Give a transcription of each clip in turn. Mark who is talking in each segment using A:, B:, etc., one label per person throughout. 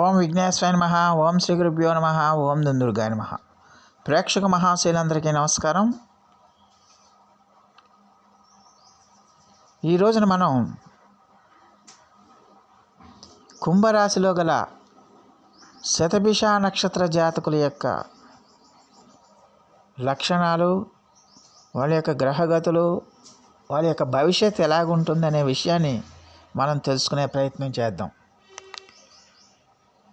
A: ఓం విఘ్నేశ్వర నమ ఓం శ్రీ గురుభ్యో నమ ఓం దుందుర్గాయ నమ. ప్రేక్షక మహాశైలందరికీ నమస్కారం. ఈ రోజున మనం కుంభరాశిలో గల శతభిష నక్షత్ర జాతకుల యొక్క లక్షణాలు వాళ్ళ యొక్క గ్రహగతులు వాళ్ళ యొక్క భవిష్యత్తు ఎలాగుంటుందనే విషయాన్ని మనం తెలుసుకునే ప్రయత్నం చేద్దాం.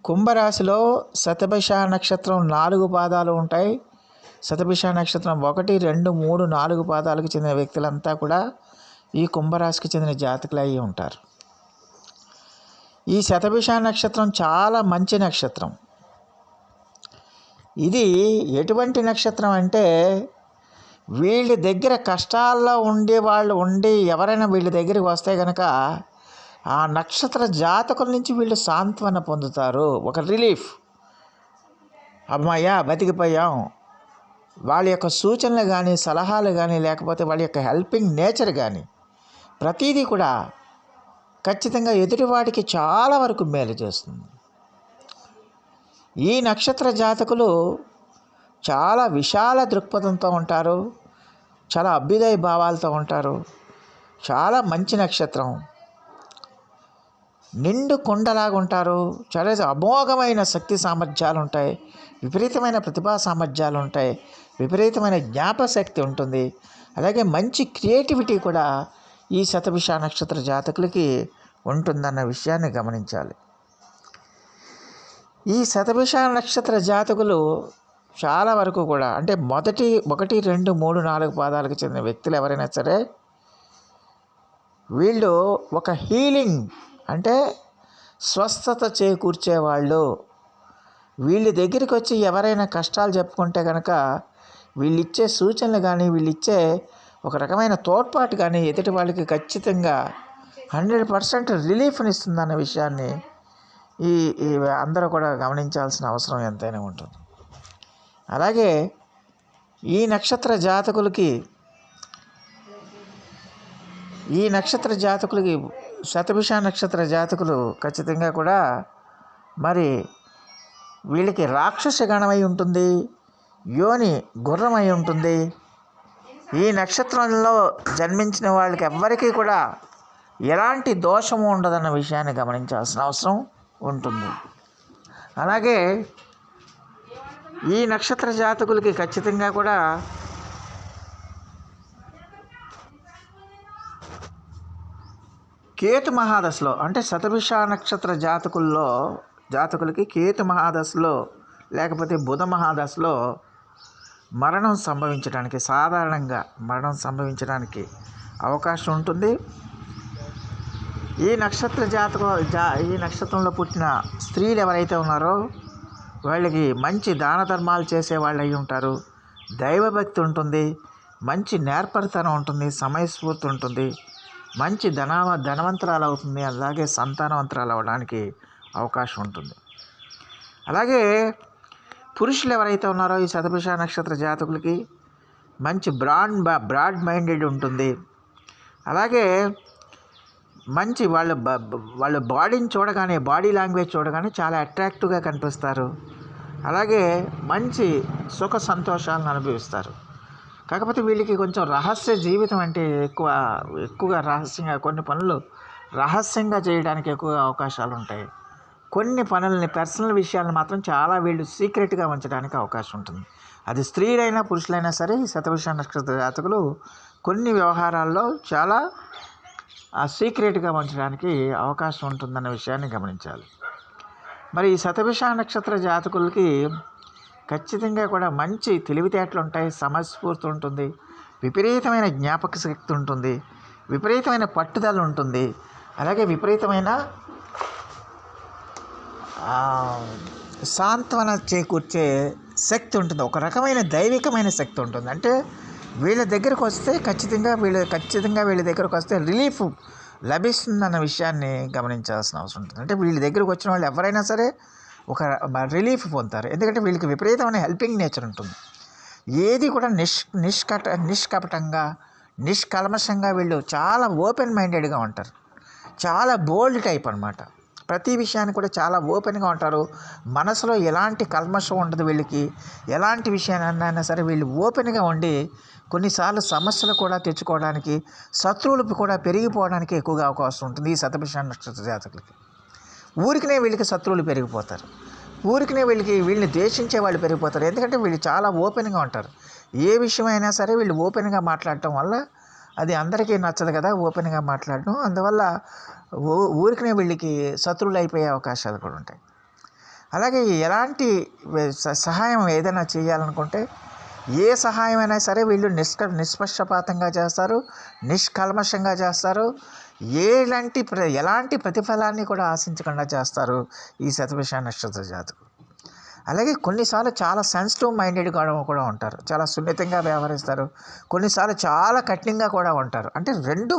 A: కుంభరాశిలో శతభిష నక్షత్రం నాలుగు పాదాలు ఉంటాయి. శతభిష నక్షత్రం ఒకటి రెండు మూడు నాలుగు పాదాలకు చెందిన వ్యక్తులంతా కూడా ఈ కుంభరాశికి చెందిన జాతకులు అయి ఉంటారు. ఈ శతభిష నక్షత్రం చాలా మంచి నక్షత్రం. ఇది ఎటువంటి నక్షత్రం అంటే వీళ్ళ దగ్గర కష్టాల్లో ఉండే వాళ్ళు ఉండి ఎవరైనా వీళ్ళ దగ్గరికి వస్తే కనుక ఆ నక్షత్ర జాతకుల నుంచి వీళ్ళు సాంత్వన పొందుతారు. ఒక రిలీఫ్. అమ్మాయ్యా బతికిపోయాం. వాళ్ళ యొక్క సూచనలు కానీ సలహాలు కానీ లేకపోతే వాళ్ళ యొక్క హెల్పింగ్ నేచర్ కానీ ప్రతిదీ కూడా ఖచ్చితంగా ఎదుటివాడికి చాలా వరకు మేలు చేస్తుంది. ఈ నక్షత్ర జాతకులు చాలా విశాల దృక్పథంతో ఉంటారు. చాలా అభ్యుదయ భావాలతో ఉంటారు. చాలా మంచి నక్షత్రం. నిండు కొండలాగా ఉంటారు. చాలా అమోఘమైన శక్తి సామర్థ్యాలు ఉంటాయి. విపరీతమైన ప్రతిభా సామర్థ్యాలు ఉంటాయి. విపరీతమైన జ్ఞాపశక్తి ఉంటుంది. అలాగే మంచి క్రియేటివిటీ కూడా ఈ శతభిష నక్షత్ర జాతకులకి ఉంటుందన్న విషయాన్ని గమనించాలి. ఈ శతభిష నక్షత్ర జాతకులు చాలా వరకు కూడా అంటే మొదటి ఒకటి రెండు మూడు నాలుగు పాదాలకు చెందిన వ్యక్తులు ఎవరైనా సరే వీళ్ళు ఒక హీలింగ్ అంటే స్వస్థత చేకూర్చే వాళ్ళు వీళ్ళ దగ్గరికి వచ్చి ఎవరైనా కష్టాలు చెప్పుకుంటే కనుక వీళ్ళు ఇచ్చే సూచనలు కానీ వీళ్ళు ఇచ్చే ఒక రకమైన తోడ్పాటు కానీ ఎదుటి వాళ్ళకి ఖచ్చితంగా హండ్రెడ్ పర్సెంట్ రిలీఫ్ని ఇస్తుందన్న విషయాన్ని ఈ అందరూ కూడా గమనించాల్సిన అవసరం ఎంతైనా ఉంటుంది. అలాగే ఈ నక్షత్ర జాతకులకి ఈ నక్షత్ర జాతకులకి శతభిష నక్షత్ర జాతకులు ఖచ్చితంగా కూడా మరి వీళ్ళకి రాక్షస గణమై ఉంటుంది యోని గుర్రమై ఉంటుంది. ఈ నక్షత్రంలో జన్మించిన వాళ్ళకి ఎవ్వరికీ కూడా ఎలాంటి దోషము ఉండదన్న విషయాన్ని గమనించాల్సిన అవసరం ఉంటుంది. అలాగే ఈ నక్షత్ర జాతకులకి ఖచ్చితంగా కూడా కేతు మహాదశలో అంటే శతభిష నక్షత్ర జాతకుల్లో జాతకులకి కేతు మహాదశలో లేకపోతే బుధ మహాదశలో మరణం సంభవించడానికి సాధారణంగా మరణం సంభవించడానికి అవకాశం ఉంటుంది. ఈ నక్షత్ర జాతక జా ఈ నక్షత్రంలో పుట్టిన స్త్రీలు ఎవరైతే ఉన్నారో వాళ్ళకి మంచి దాన ధర్మాలు చేసే వాళ్ళు అయి ఉంటారు. దైవభక్తి ఉంటుంది మంచి నేర్పరితనం ఉంటుంది సమయస్ఫూర్తి ఉంటుంది. మంచి ధన ధనవంతరాలు అవుతుంది అలాగే సంతానవంతరాలు అవ్వడానికి అవకాశం ఉంటుంది. అలాగే పురుషులు ఎవరైతే ఉన్నారో ఈ శతభిష నక్షత్ర జాతకులకి మంచి బ్రాడ్ బ్రాడ్ మైండెడ్ ఉంటుంది. అలాగే మంచి వాళ్ళ వాళ్ళ బాడీని చూడగానే బాడీ లాంగ్వేజ్ చూడగానే చాలా అట్రాక్టివ్గా కనిపిస్తారు. అలాగే మంచి సుఖ సంతోషాలను అనుభవిస్తారు. కాకపోతే వీళ్ళకి కొంచెం రహస్య జీవితం అంటే ఎక్కువ ఎక్కువగా రహస్యంగా కొన్ని పనులు రహస్యంగా చేయడానికి ఎక్కువగా అవకాశాలు ఉంటాయి. కొన్ని పనులని పర్సనల్ విషయాలను మాత్రం చాలా వీళ్ళు సీక్రెట్గా ఉంచడానికి అవకాశం ఉంటుంది. అది స్త్రీలైనా పురుషులైనా సరే ఈ నక్షత్ర జాతకులు కొన్ని వ్యవహారాల్లో చాలా సీక్రెట్గా ఉంచడానికి అవకాశం ఉంటుందన్న విషయాన్ని గమనించాలి. మరి ఈ శతభిష నక్షత్ర జాతకులకి ఖచ్చితంగా కూడా మంచి తెలివితేటలు ఉంటాయి సమస్ఫూర్తి ఉంటుంది విపరీతమైన జ్ఞాపక శక్తి ఉంటుంది విపరీతమైన పట్టుదల ఉంటుంది అలాగే విపరీతమైన సాంత్వన చేకూర్చే శక్తి ఉంటుంది. ఒక రకమైన దైవికమైన శక్తి ఉంటుంది. అంటే వీళ్ళ దగ్గరకు వస్తే ఖచ్చితంగా వీళ్ళ ఖచ్చితంగా వీళ్ళ దగ్గరకు వస్తే రిలీఫ్ లభిస్తుందన్న విషయాన్ని గమనించాల్సిన అవసరం ఉంటుంది. అంటే వీళ్ళ దగ్గరకు వచ్చిన వాళ్ళు ఎవరైనా సరే ఒక రిలీఫ్ పొందుతారు. ఎందుకంటే వీళ్ళకి విపరీతమైన హెల్పింగ్ నేచర్ ఉంటుంది. ఏది కూడా నిష్ నిష్కట నిష్కపటంగా నిష్కల్మషంగా వీళ్ళు చాలా ఓపెన్ మైండెడ్గా ఉంటారు. చాలా బోల్డ్ టైప్ అనమాట ప్రతి విషయాన్ని కూడా చాలా ఓపెన్గా ఉంటారు. మనసులో ఎలాంటి కల్మషం ఉండదు వీళ్ళకి. ఎలాంటి విషయాన్నైనా సరే వీళ్ళు ఓపెన్గా ఉండి కొన్నిసార్లు సమస్యలు కూడా తెచ్చుకోవడానికి శత్రువులు కూడా పెరిగిపోవడానికి ఎక్కువగా అవకాశం ఉంటుంది ఈ శతభిష నక్షత్ర జాతకులకి. ఊరికినే వీళ్ళకి శత్రువులు పెరిగిపోతారు. ఊరికినే వీళ్ళకి వీళ్ళని ద్వేషించే వాళ్ళు పెరిగిపోతారు. ఎందుకంటే వీళ్ళు చాలా ఓపెన్గా ఉంటారు. ఏ విషయమైనా సరే వీళ్ళు ఓపెన్గా మాట్లాడటం వల్ల అది అందరికీ నచ్చదు కదా ఓపెన్గా మాట్లాడడం. అందువల్ల ఊ ఊరికినే వీళ్ళకి శత్రువులు అయిపోయే అవకాశాలు కూడా ఉంటాయి. అలాగే ఎలాంటి స- సహాయం ఏదైనా చేయాలనుకుంటే ఏ సహాయమైనా సరే వీళ్ళు నిష్క నిష్పక్షపాతంగా చేస్తారు నిష్కల్మషంగా చేస్తారు. ఎలాంటి ప్ర ఎలాంటి ప్రతిఫలాన్ని కూడా ఆశించకుండా చేస్తారు ఈ శతభిష నక్షత్ర జాతకులు. అలాగే కొన్నిసార్లు చాలా సెన్సిటివ్ మైండెడ్ కూడా కూడా ఉంటారు. చాలా సున్నితంగా వ్యవహరిస్తారు. కొన్నిసార్లు చాలా కఠినంగా కూడా ఉంటారు. అంటే రెండు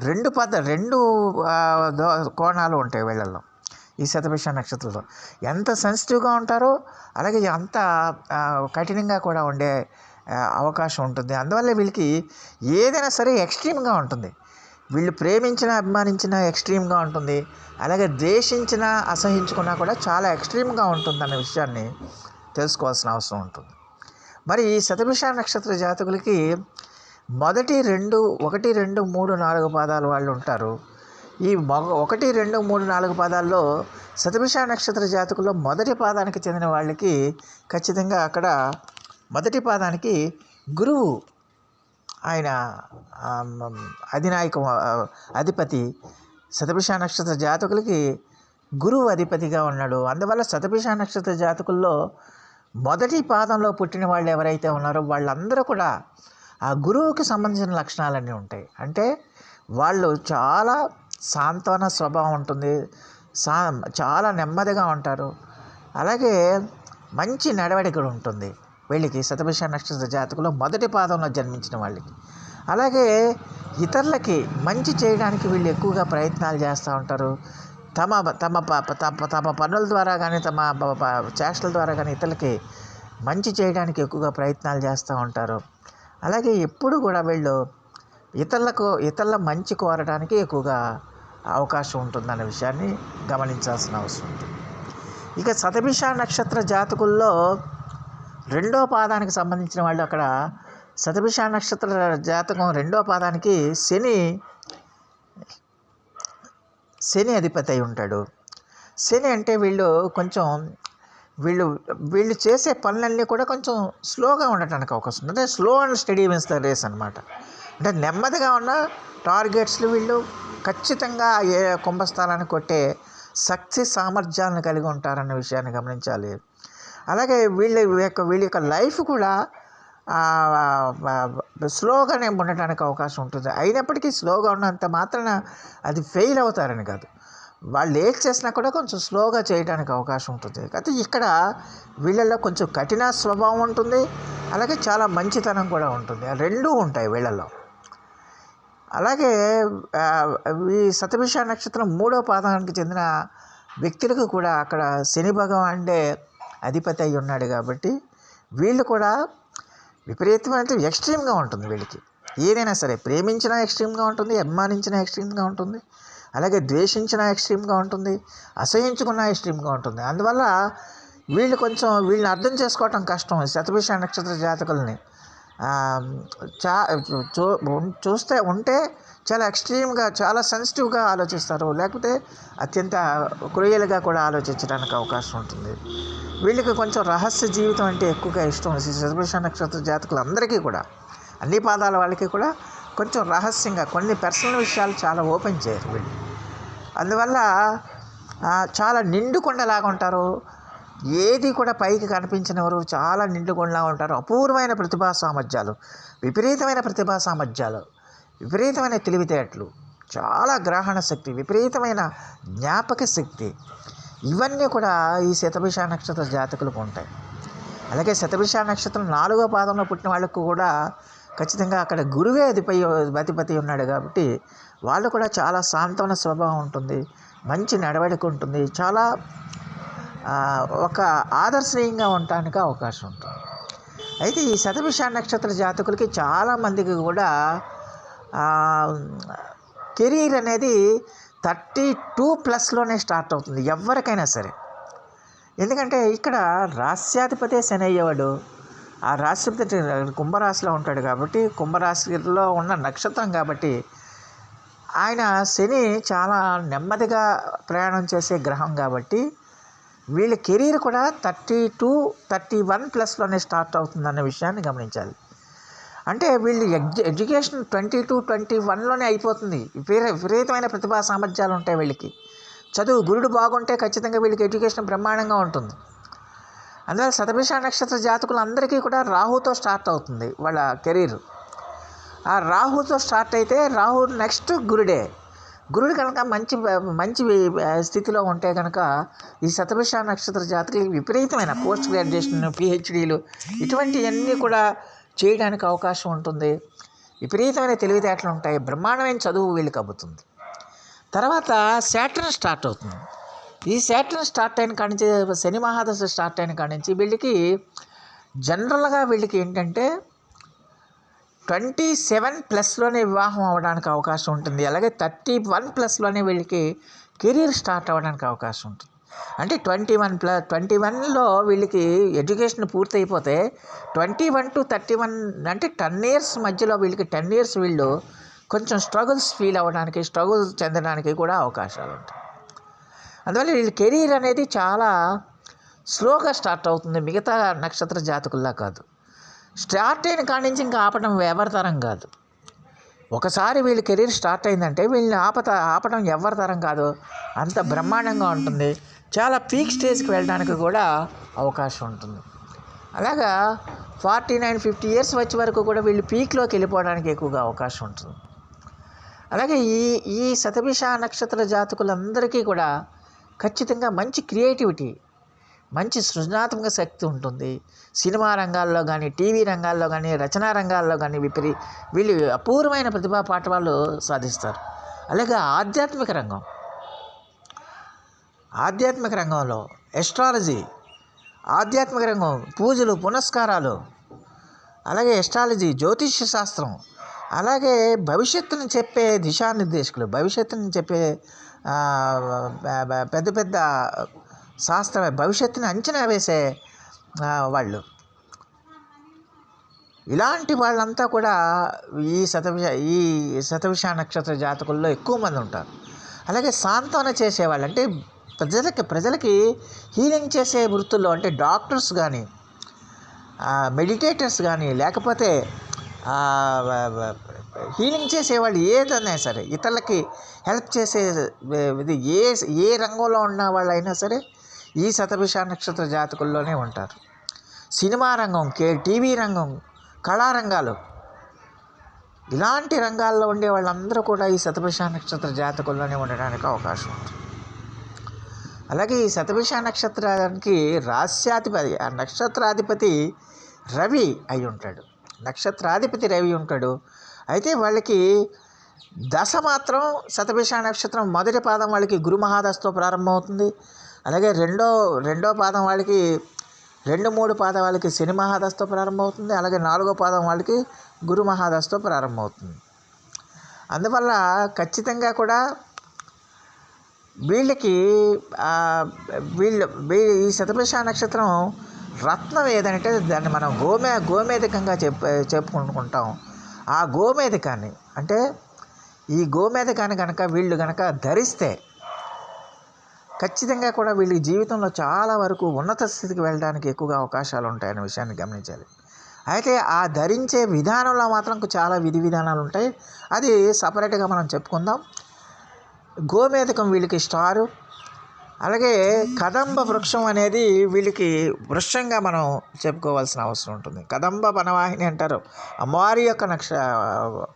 A: రెండు పద రెండు కోణాలు ఉంటాయి వీళ్ళల్లో ఈ శతభిష నక్షత్రంలో. ఎంత సెన్సిటివ్గా ఉంటారో అలాగే అంత కఠినంగా కూడా ఉండే అవకాశం ఉంటుంది. అందువల్ల వీళ్ళకి ఏదైనా సరే ఎక్స్ట్రీమ్గా ఉంటుంది. వీళ్ళు ప్రేమించిన అభిమానించిన ఎక్స్ట్రీమ్గా ఉంటుంది. అలాగే ద్వేషించిన అసహించుకున్నా కూడా చాలా ఎక్స్ట్రీమ్గా ఉంటుంది అనే విషయాన్ని తెలుసుకోవాల్సిన అవసరం ఉంటుంది. మరి ఈ శతభిష నక్షత్ర జాతకులకి మొదటి రెండు ఒకటి రెండు మూడు నాలుగు పాదాలు వాళ్ళు ఉంటారు. ఈ మొగ ఒకటి రెండు మూడు నాలుగు పాదాల్లో శతభిష నక్షత్ర జాతకుల్లో మొదటి పాదానికి చెందిన వాళ్ళకి ఖచ్చితంగా అక్కడ మొదటి పాదానికి గురువు ఆయన అధినాయక అధిపతి శతభిష నక్షత్ర జాతకులకి గురువు అధిపతిగా ఉన్నాడు. అందువల్ల శతభిష నక్షత్ర జాతకుల్లో మొదటి పాదంలో పుట్టిన వాళ్ళు ఎవరైతే ఉన్నారో వాళ్ళందరూ కూడా ఆ గురువుకి సంబంధించిన లక్షణాలన్నీ ఉంటాయి. అంటే వాళ్ళు చాలా సాంత్వన స్వభావం ఉంటుంది. సా చాలా నెమ్మదిగా ఉంటారు. అలాగే మంచి నడవడికడు ఉంటుంది. వీళ్ళకి శతభిష నక్షత్ర జాతకులు మొదటి పాదంలో జన్మించిన వాళ్ళకి. అలాగే ఇతరులకి మంచి చేయడానికి వీళ్ళు ఎక్కువగా ప్రయత్నాలు చేస్తూ ఉంటారు. తమ తమ ప- తమ తమ పనుల ద్వారా కానీ తమ చేష్టల ద్వారా కానీ ఇతరులకి మంచి చేయడానికి ఎక్కువగా ప్రయత్నాలు చేస్తూ ఉంటారు. అలాగే ఎప్పుడు కూడా వీళ్ళు ఇతరులకు ఇతరుల మంచి కోరడానికి ఎక్కువగా అవకాశం ఉంటుందన్న విషయాన్ని గమనించాల్సిన అవసరం ఉంటుంది. ఇక శతభిష నక్షత్ర జాతకుల్లో రెండో పాదానికి సంబంధించిన వాళ్ళు అక్కడ శతభిష నక్షత్ర జాతకం రెండో పాదానికి శని శని అధిపతి అయి ఉంటాడు. శని అంటే వీళ్ళు కొంచెం వీళ్ళు వీళ్ళు చేసే పనులన్నీ కూడా కొంచెం స్లోగా ఉండటానికి అవకాశం ఉంది. అంటే slow and steady wins the race అనమాట అంటే నెమ్మదిగా ఉన్న టార్గెట్స్లు వీళ్ళు ఖచ్చితంగా ఏ కుంభస్థానాన్ని కొట్టే శక్తి సామర్థ్యాలను కలిగి ఉంటారన్న విషయాన్ని గమనించాలి. అలాగే వీళ్ళ యొక్క వీళ్ళ యొక్క లైఫ్ కూడా స్లోగానే ఉండటానికి అవకాశం ఉంటుంది. అయినప్పటికీ స్లోగా ఉన్నంత మాత్రాన అది ఫెయిల్ అవుతారని కాదు. వాళ్ళు ఏది చేసినా కూడా కొంచెం స్లోగా చేయడానికి అవకాశం ఉంటుంది. అయితే ఇక్కడ వీళ్ళల్లో కొంచెం కఠిన స్వభావం ఉంటుంది. అలాగే చాలా మంచితనం కూడా ఉంటుంది. రెండూ ఉంటాయి వీళ్ళల్లో. అలాగే ఈ సతభిష నక్షత్రం మూడో పాదానికి చెందిన వ్యక్తులకు కూడా అక్కడ శని భగవానుడే అధిపతి అయి ఉన్నాడు కాబట్టి వీళ్ళు కూడా విపరీతమైన ఎక్స్ట్రీమ్గా ఉంటుంది వీళ్ళకి ఏదైనా సరే ప్రేమించిన ఎక్స్ట్రీమ్గా ఉంటుంది అభిమానించిన ఎక్స్ట్రీమ్గా ఉంటుంది అలాగే ద్వేషించిన ఎక్స్ట్రీమ్గా ఉంటుంది అసహించుకున్న ఎక్స్ట్రీమ్గా ఉంటుంది అందువల్ల వీళ్ళు కొంచెం వీళ్ళని అర్థం చేసుకోవటం కష్టం శతభిష నక్షత్ర జాతకుల్ని చా చూ చూస్తే ఉంటే చాలా ఎక్స్ట్రీమ్గా చాలా సెన్సిటివ్గా ఆలోచిస్తారు. లేకపోతే అత్యంత క్రూయల్గా కూడా ఆలోచించడానికి అవకాశం ఉంటుంది. వీళ్ళకి కొంచెం రహస్య జీవితం అంటే ఎక్కువగా ఇష్టం ఈ శతభిష నక్షత్ర జాతకులందరికీ కూడా. అన్ని పాదాల వాళ్ళకి కూడా కొంచెం రహస్యంగా కొన్ని పర్సనల్ విషయాలు చాలా ఓపెన్ చేయరు వీళ్ళు. అందువల్ల చాలా నిండుకొండలాగా ఉంటారు. ఏది కూడా పైకి కనిపించినవారు చాలా నిండుకొండలాగా ఉంటారు. అపూర్వమైన ప్రతిభా సామర్థ్యాలు విపరీతమైన ప్రతిభా సామర్థ్యాలు. విపరీతమైన తెలివితేటలు చాలా గ్రహణ శక్తి విపరీతమైన జ్ఞాపక శక్తి. ఇవన్నీ కూడా ఈ శతభిష నక్షత్ర జాతకులకు ఉంటాయి. అలాగే శతభిష నక్షత్రం నాలుగో పాదంలో పుట్టిన వాళ్ళకు కూడా ఖచ్చితంగా అక్కడ గురువే అధిపై అధిపతి ఉన్నాడు కాబట్టి వాళ్ళు కూడా చాలా సాంత్వన స్వభావం ఉంటుంది మంచి నడవడిక ఉంటుంది చాలా ఒక ఆదర్శనీయంగా ఉండటానికి అవకాశం ఉంటుంది. అయితే ఈ శతభిష నక్షత్ర జాతకులకి చాలామందికి కూడా కెరీర్ అనేది థర్టీ టూ ప్లస్లోనే స్టార్ట్ అవుతుంది ఎవరికైనా సరే. ఎందుకంటే ఇక్కడ రాస్యాధిపతి శని అయ్యేవాడు ఆ రాష్ట్రపతి కుంభరాశిలో ఉంటాడు కాబట్టి కుంభరాశిలో ఉన్న నక్షత్రం కాబట్టి ఆయన శని చాలా నెమ్మదిగా ప్రయాణం చేసే గ్రహం కాబట్టి వీళ్ళ కెరీర్ కూడా థర్టీ టూ థర్టీ వన్ ప్లస్లోనే స్టార్ట్ అవుతుందన్న విషయాన్ని గమనించాలి. అంటే వీళ్ళు ఎడ్యు ఎడ్యుకేషన్ ట్వంటీ టూ ట్వంటీ వన్లోనే అయిపోతుంది. విపరీ విపరీతమైన ప్రతిభా సామర్థ్యాలు ఉంటాయి వీళ్ళకి. చదువు గురుడు బాగుంటే ఖచ్చితంగా వీళ్ళకి ఎడ్యుకేషన్ బ్రహ్మాండంగా ఉంటుంది. అందువల్ల శతభిష నక్షత్ర జాతకులు అందరికీ కూడా రాహుతో స్టార్ట్ అవుతుంది వాళ్ళ కెరీర్. ఆ రాహుతో స్టార్ట్ అయితే రాహు నెక్స్ట్ గురుడే. గురుడు కనుక మంచి మంచి స్థితిలో ఉంటే కనుక ఈ శతభిష నక్షత్ర జాతకులకి విపరీతమైన పోస్ట్ గ్రాడ్యుయేషన్ పిహెచ్డీలు ఇటువంటివన్నీ కూడా చేయడానికి అవకాశం ఉంటుంది. విపరీతమైన తెలివితేటలు ఉంటాయి. బ్రహ్మాండమైన చదువు వీళ్ళకి అబ్బుతుంది. తర్వాత శాటర్న్ స్టార్ట్ అవుతుంది. ఈ శాటర్న్ స్టార్ట్ అయిన కాడి నుంచి శని మహాదశ స్టార్ట్ అయిన కాడి నుంచి వీళ్ళకి జనరల్గా వీళ్ళకి ఏంటంటే ట్వంటీ సెవెన్ ప్లస్లోనే వివాహం అవ్వడానికి అవకాశం ఉంటుంది. అలాగే థర్టీ వన్ ప్లస్లోనే వీళ్ళకి కెరీర్ స్టార్ట్ అవ్వడానికి అవకాశం ఉంటుంది. అంటే ట్వంటీ వన్ ప్లస్ ట్వంటీ వన్లో వీళ్ళకి ఎడ్యుకేషన్ పూర్తి అయిపోతే twenty one to thirty one అంటే టెన్ ఇయర్స్ మధ్యలో వీళ్ళకి టెన్ ఇయర్స్ వీళ్ళు కొంచెం స్ట్రగుల్స్ ఫీల్ అవ్వడానికి స్ట్రగుల్స్ చెందడానికి కూడా అవకాశాలు ఉంటాయి. అందువల్ల వీళ్ళ కెరీర్ అనేది చాలా స్లోగా స్టార్ట్ అవుతుంది. మిగతా నక్షత్ర జాతకుల్లా కాదు. స్టార్ట్ అయిన కాడి నుంచి ఇంకా ఆపడం ఎవరి తరం కాదు. ఒకసారి వీళ్ళ కెరీర్ స్టార్ట్ అయిందంటే వీళ్ళని ఆపత ఆపడం ఎవరి తరం కాదు. అంత బ్రహ్మాండంగా ఉంటుంది. చాలా పీక్ స్టేజ్కి వెళ్ళడానికి కూడా అవకాశం ఉంటుంది. అలాగా ఫార్టీ నైన్ ఫిఫ్టీ ఇయర్స్ వచ్చే వరకు కూడా వీళ్ళు పీక్లోకి వెళ్ళిపోవడానికి ఎక్కువగా అవకాశం ఉంటుంది. అలాగే ఈ ఈ శతభిష నక్షత్ర జాతకులందరికీ కూడా ఖచ్చితంగా మంచి క్రియేటివిటీ మంచి సృజనాత్మక శక్తి ఉంటుంది. సినిమా రంగాల్లో కానీ టీవీ రంగాల్లో కానీ రచనా రంగాల్లో కానీ విపరీ వీళ్ళు అపూర్వమైన ప్రతిభా పాఠవాలు సాధిస్తారు. అలాగే ఆధ్యాత్మిక రంగం. ఆధ్యాత్మిక రంగంలో ఎస్ట్రాలజీ ఆధ్యాత్మిక రంగం పూజలు పునస్కారాలు అలాగే ఎస్ట్రాలజీ జ్యోతిష్య శాస్త్రం అలాగే భవిష్యత్తును చెప్పే దిశానిర్దేశకులు భవిష్యత్తుని చెప్పే పెద్ద పెద్ద శాస్త్ర భవిష్యత్తుని అంచనా వేసే వాళ్ళు. ఇలాంటి వాళ్ళంతా కూడా ఈ శతవిష ఈ శతవిష నక్షత్ర జాతకుల్లో ఎక్కువ మంది ఉంటారు. అలాగే సాంత్వన చేసేవాళ్ళు అంటే ప్రజలకి ప్రజలకి హీలింగ్ చేసే వృత్తుల్లో అంటే డాక్టర్స్ కానీ మెడిటేటర్స్ కానీ లేకపోతే హీలింగ్ చేసేవాళ్ళు ఏదైనా సరే ఇతరులకి హెల్ప్ చేసే ఇది ఏ ఏ రంగంలో ఉన్న వాళ్ళైనా సరే ఈ శతభిష నక్షత్ర జాతకుల్లోనే ఉంటారు. సినిమా రంగం కే టీవీ రంగం కళారంగాలు. ఇలాంటి రంగాల్లో ఉండే వాళ్ళందరూ కూడా ఈ శతభిష నక్షత్ర జాతకుల్లోనే ఉండడానికి అవకాశం ఉంది. అలాగే ఈ శతభిష నక్షత్రానికి రాస్యాధిపతి ఆ నక్షత్రాధిపతి రవి అయి ఉంటాడు. నక్షత్రాధిపతి రవి ఉంటాడు. అయితే వాళ్ళకి దశ మాత్రం శతభిష నక్షత్రం మొదటి పాదం వాళ్ళకి గురు మహాదశతో ప్రారంభమవుతుంది. అలాగే రెండో రెండో పాదం వాళ్ళకి రెండు మూడు పాదం వాళ్ళకి శని మహాదశతో ప్రారంభమవుతుంది. అలాగే నాలుగో పాదం వాళ్ళకి గురు మహాదశతో ప్రారంభమవుతుంది. అందువల్ల ఖచ్చితంగా కూడా వీళ్ళకి వీళ్ళు వీళ్ళు ఈ శతభిష నక్షత్రం రత్నం ఏదంటే దాన్ని మనం గోమే గోమేధికంగా చెప్ చెప్పుకుంటుంటాం ఆ గోమేధికాన్ని అంటే ఈ గోమేధికాన్ని కనుక వీళ్ళు కనుక ధరిస్తే ఖచ్చితంగా కూడా వీళ్ళ జీవితంలో చాలా వరకు ఉన్నత స్థితికి వెళ్ళడానికి ఎక్కువగా అవకాశాలు ఉంటాయనే విషయాన్ని గమనించాలి. అయితే ఆ ధరించే విధానంలో మాత్రం చాలా విధి విధానాలు ఉంటాయి. అది సపరేట్గా మనం చెప్పుకుందాం. గోమేధకం వీళ్ళకి స్టారు. అలాగే కదంబ వృక్షం అనేది వీళ్ళకి వృక్షంగా మనం చెప్పుకోవాల్సిన అవసరం ఉంటుంది. కదంబ వనవాహిని అంటారు. అమ్మవారి యొక్క నక్ష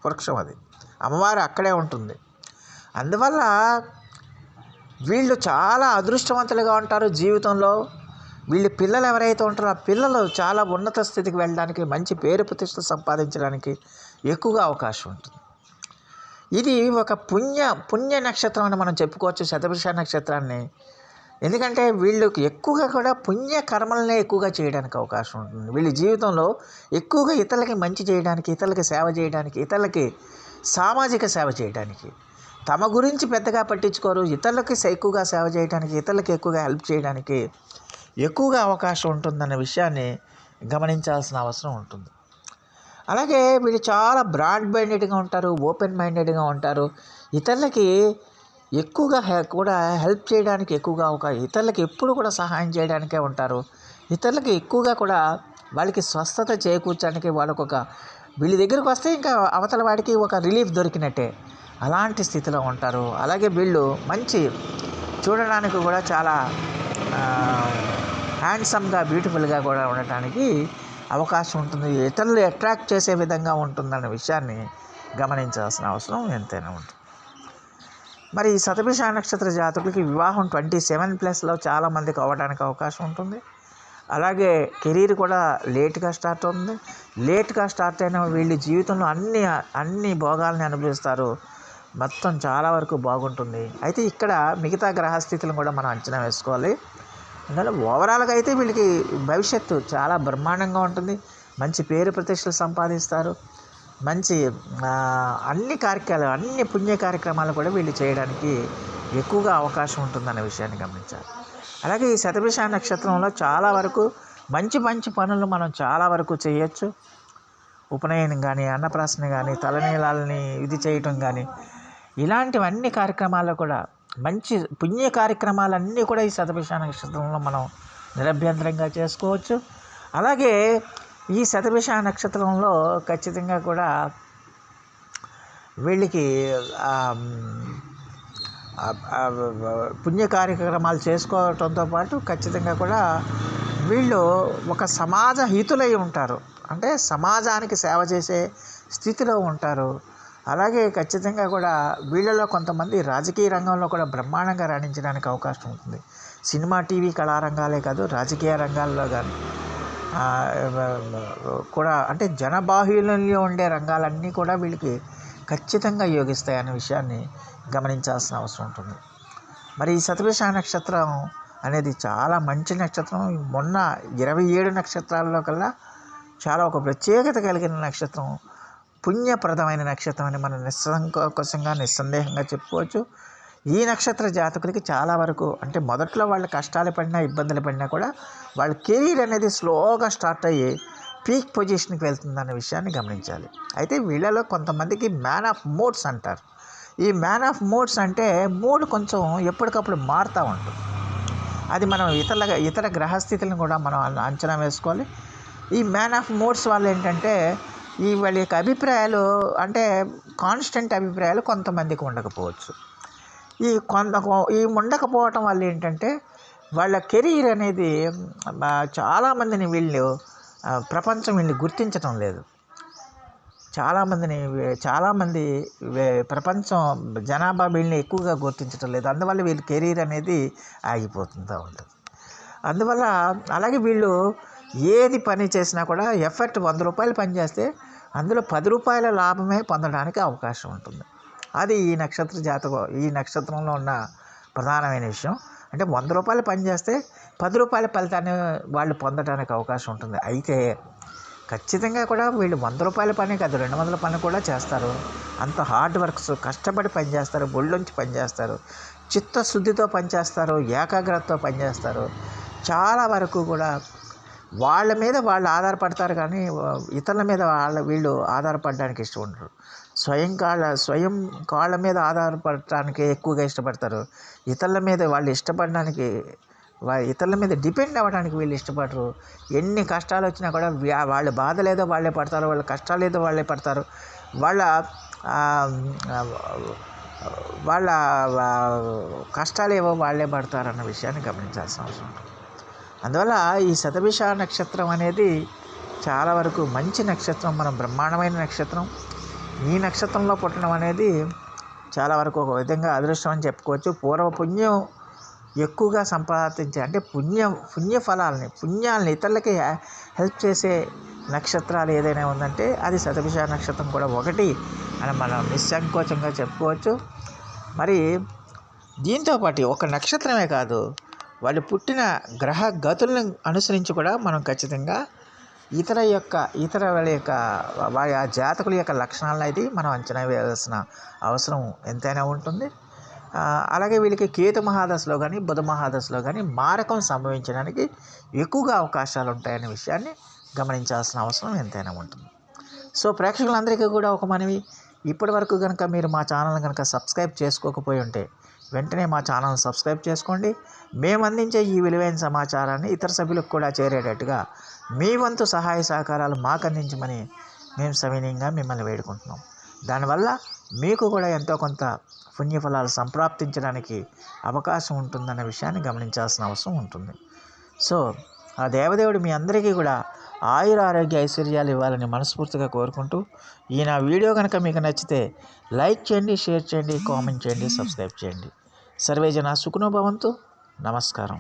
A: వృక్షం అది. అమ్మవారు అక్కడే ఉంటుంది. అందువల్ల వీళ్ళు చాలా అదృష్టవంతులుగా ఉంటారు జీవితంలో. వీళ్ళ పిల్లలు ఎవరైతే ఉంటారో ఆ పిల్లలు చాలా ఉన్నత స్థితికి వెళ్ళడానికి మంచి పేరు ప్రతిష్టలు సంపాదించడానికి ఎక్కువగా అవకాశం ఉంటుంది. ఇది ఒక పుణ్య పుణ్య నక్షత్రం అని మనం చెప్పుకోవచ్చు శతభిష నక్షత్రాన్ని. ఎందుకంటే వీళ్ళకి ఎక్కువగా కూడా పుణ్య కర్మలనే ఎక్కువగా చేయడానికి అవకాశం ఉంటుంది. వీళ్ళ జీవితంలో ఎక్కువగా ఇతరులకి మంచి చేయడానికి ఇతరులకి సేవ చేయడానికి ఇతరులకి సామాజిక సేవ చేయడానికి తమ గురించి పెద్దగా పట్టించుకోరు. ఇతరులకి ఎక్కువగా సేవ చేయడానికి ఇతరులకి ఎక్కువగా హెల్ప్ చేయడానికి ఎక్కువగా అవకాశం ఉంటుందన్న విషయాన్ని గమనించాల్సిన అవసరం ఉంటుంది. అలాగే వీళ్ళు చాలా బ్రాడ్ మైండెడ్గా ఉంటారు ఓపెన్ మైండెడ్గా ఉంటారు. ఇతరులకి ఎక్కువగా కూడా హెల్ప్ చేయడానికి ఎక్కువగా ఒక ఇతరులకి ఎప్పుడు కూడా సహాయం చేయడానికే ఉంటారు. ఇతరులకి ఎక్కువగా కూడా వాళ్ళకి స్వస్థత చేకూర్చడానికి వాళ్ళకు ఒక వీళ్ళ దగ్గరకు వస్తే ఇంకా అవతల వాడికి ఒక రిలీఫ్ దొరికినట్టే. అలాంటి స్థితిలో ఉంటారు. అలాగే వీళ్ళు మంచి చూడడానికి కూడా చాలా హ్యాండ్సమ్గా బ్యూటిఫుల్గా కూడా ఉండటానికి అవకాశం ఉంటుంది. ఇతరులు అట్రాక్ట్ చేసే విధంగా ఉంటుందన్న విషయాన్ని గమనించాల్సిన అవసరం ఎంతైనా ఉంటుంది. మరి ఈ శతభిష నక్షత్ర జాతకులకి వివాహం ట్వంటీ సెవెన్ ప్లస్లో చాలామందికి అవ్వడానికి అవకాశం ఉంటుంది. అలాగే కెరీర్ కూడా లేట్గా స్టార్ట్ అవుతుంది. లేట్గా స్టార్ట్ అయిన వీళ్ళు జీవితంలో అన్ని అన్ని భోగాల్ని అనుభవిస్తారు. మొత్తం చాలా వరకు బాగుంటుంది. అయితే ఇక్కడ మిగతా గ్రహస్థితులను కూడా మనం అంచనా వేసుకోవాలి. అందువల్ల ఓవరాల్గా అయితే వీళ్ళకి భవిష్యత్తు చాలా బ్రహ్మాండంగా ఉంటుంది. మంచి పేరు ప్రతిష్టలు సంపాదిస్తారు. మంచి అన్ని కార్యక్రమాలు అన్ని పుణ్య కార్యక్రమాలు కూడా వీళ్ళు చేయడానికి ఎక్కువగా అవకాశం ఉంటుందన్న విషయాన్ని గమనించాలి. అలాగే ఈ శతభిష నక్షత్రంలో చాలా వరకు మంచి మంచి పనులు మనం చాలా వరకు చేయొచ్చు. ఉపనయనం కానీ అన్నప్రాసన కానీ తలనీలాలని ఇది చేయటం కానీ ఇలాంటివన్నీ కార్యక్రమాలు కూడా మంచి పుణ్య కార్యక్రమాలన్నీ కూడా ఈ శతభిష నక్షత్రంలో మనం నిరభ్యంతరంగా చేసుకోవచ్చు. అలాగే ఈ శతభిష నక్షత్రంలో ఖచ్చితంగా కూడా వీళ్ళకి పుణ్య కార్యక్రమాలు చేసుకోవటంతో పాటు ఖచ్చితంగా కూడా వీళ్ళు ఒక సమాజ హితులై ఉంటారు. అంటే సమాజానికి సేవ చేసే స్థితిలో ఉంటారు. అలాగే ఖచ్చితంగా కూడా వీళ్ళలో కొంతమంది రాజకీయ రంగంలో కూడా బ్రహ్మాండంగా రాణించడానికి అవకాశం ఉంటుంది. సినిమా టీవీ కళారంగాలే కాదు రాజకీయ రంగాల్లో కానీ కూడా అంటే జనబాహుల్యంలో ఉండే రంగాలన్నీ కూడా వీళ్ళకి ఖచ్చితంగా యోగిస్తాయనే విషయాన్ని గమనించాల్సిన అవసరం ఉంటుంది. మరి ఈ శతభిష నక్షత్రం అనేది చాలా మంచి నక్షత్రం. మొన్న ఇరవై ఏడు నక్షత్రాల్లో కల్లా చాలా ఒక ప్రత్యేకత కలిగిన నక్షత్రం. పుణ్యప్రదమైన నక్షత్రం అని మనం నిస్సంకోచంగా నిస్సందేహంగా చెప్పుకోవచ్చు. ఈ నక్షత్ర జాతకులకి చాలా వరకు అంటే మొదట్లో వాళ్ళ కష్టాలు పడినా ఇబ్బందులు పడినా కూడా వాళ్ళ కెరీర్ అనేది స్లోగా స్టార్ట్ అయ్యి పీక్ పొజిషన్కి వెళ్తుందన్న విషయాన్ని గమనించాలి. అయితే వీళ్ళలో కొంతమందికి మ్యాన్ ఆఫ్ మూడ్స్ అంటారు. ఈ మ్యాన్ ఆఫ్ మూడ్స్ అంటే మూడ్ కొంచెం ఎప్పటికప్పుడు మారుతూ ఉంటుంది. అది మనం ఇతర ఇతర గ్రహస్థితులను కూడా మనం అంచనా వేసుకోవాలి. ఈ మ్యాన్ ఆఫ్ మూడ్స్ వాళ్ళు ఏంటంటే ఈ వాళ్ళ యొక్క అభిప్రాయాలు అంటే కాన్స్టెంట్ అభిప్రాయాలు కొంతమందికి ఉండకపోవచ్చు. ఈ కొంత ఈ ఉండకపోవటం వల్ల ఏంటంటే వాళ్ళ కెరీర్ అనేది చాలామందిని వీళ్ళు ప్రపంచం వీళ్ళు గుర్తించటం లేదు. చాలామందిని చాలామంది ప్రపంచం జనాభా వీళ్ళని ఎక్కువగా గుర్తించడం లేదు. అందువల్ల వీళ్ళ కెరీర్ అనేది ఆగిపోతుంటూ ఉంటుంది. అందువల్ల అలాగే వీళ్ళు ఏది పని చేసినా కూడా ఎఫర్ట్ వంద రూపాయలు పని చేస్తే అందులో పది రూపాయల లాభమే పొందడానికి అవకాశం ఉంటుంది. అది ఈ నక్షత్ర జాతకం ఈ నక్షత్రంలో ఉన్న ప్రధానమైన విషయం. అంటే వంద రూపాయలు పని చేస్తే పది రూపాయల ఫలితాన్ని వాళ్ళు పొందడానికి అవకాశం ఉంటుంది. అయితే ఖచ్చితంగా కూడా వీళ్ళు వంద రూపాయల పని కాదు రెండు వందల పని కూడా చేస్తారు. అంత హార్డ్ వర్క్స్ కష్టపడి పనిచేస్తారు బొళ్ళుంచి పనిచేస్తారు చిత్తశుద్ధితో పనిచేస్తారు ఏకాగ్రతతో పనిచేస్తారు చాలా వరకు కూడా వాళ్ళ మీద వాళ్ళు ఆధారపడతారు కానీ ఇతరుల మీద వాళ్ళ వీళ్ళు ఆధారపడడానికి ఇష్టపడరు స్వయం కాళ్ళ స్వయం కాళ్ళ మీద ఆధారపడటానికి ఎక్కువగా ఇష్టపడతారు. ఇతరుల మీద వాళ్ళు ఇష్టపడడానికి ఇతరుల మీద డిపెండ్ అవ్వడానికి వీళ్ళు ఇష్టపడరు. ఎన్ని కష్టాలు వచ్చినా కూడా వాళ్ళ బాధ లేదో వాళ్ళే పడతారు వాళ్ళ కష్టాలు ఏదో వాళ్ళే పడతారు. వాళ్ళ వాళ్ళ కష్టాలు ఏవో వాళ్ళే పడతారు అన్న విషయాన్ని గమనించాల్సిన అవసరం ఉంటుంది. అందువల్ల ఈ శతభిష నక్షత్రం అనేది చాలా వరకు మంచి నక్షత్రం మనం బ్రహ్మాండమైన నక్షత్రం. ఈ నక్షత్రంలో పుట్టడం అనేది చాలా వరకు ఒక విధంగా అదృష్టం అని చెప్పుకోవచ్చు. పూర్వ పుణ్యం ఎక్కువగా సంపాదించే అంటే పుణ్య పుణ్య ఫలాలని పుణ్యాలని ఇతరులకి హెల్ప్ చేసే నక్షత్రాలు ఏదైనా ఉందంటే అది శతభిష నక్షత్రం కూడా ఒకటి అని మనం నిస్సంకోచంగా చెప్పుకోవచ్చు. మరి దీంతో పాటు ఒక నక్షత్రమే కాదు వాళ్ళు పుట్టిన గ్రహ గతులను అనుసరించి కూడా మనం ఖచ్చితంగా ఇతర యొక్క ఇతర వాళ్ళ యొక్క వారి ఆ జాతకుల యొక్క లక్షణాలను అయితే మనం అంచనా వేయాల్సిన అవసరం ఎంతైనా ఉంటుంది. అలాగే వీళ్ళకి కేతు మహాదశలో కానీ బుధ మహాదశలో కానీ మారకం సంభవించడానికి ఎక్కువగా అవకాశాలు ఉంటాయనే విషయాన్ని గమనించాల్సిన అవసరం ఎంతైనా ఉంటుంది. సో ప్రేక్షకులందరికీ కూడా ఒక మనవి. ఇప్పటి వరకు కనుక మీరు మా ఛానల్ కనుక సబ్స్క్రైబ్ చేసుకోకపోయి ఉంటే వెంటనే మా ఛానల్ సబ్స్క్రైబ్ చేసుకోండి. మేము అందించే ఈ విలువైన సమాచారాన్ని ఇతర సభ్యులకు కూడా చేరేటట్టుగా మీ వంతు సహాయ సహకారాలు మాకు అందించమని మేము సవినీయంగా మిమ్మల్ని వేడుకుంటున్నాం. దానివల్ల మీకు కూడా ఎంతో కొంత పుణ్యఫలాలు సంప్రాప్తించడానికి అవకాశం ఉంటుందన్న విషయాన్ని గమనించాల్సిన అవసరం ఉంటుంది. సో ఆ దేవదేవుడు మీ అందరికీ కూడా ఆయుర ఆరోగ్య ఐశ్వర్యాలు ఇవ్వాలని మనస్ఫూర్తిగా కోరుకుంటూ ఈ నా వీడియో కనుక మీకు నచ్చితే లైక్ చేయండి షేర్ చేయండి కామెంట్ చేయండి సబ్స్క్రైబ్ చేయండి. సర్వేజన సుఖనోభవంతు నమస్కారం.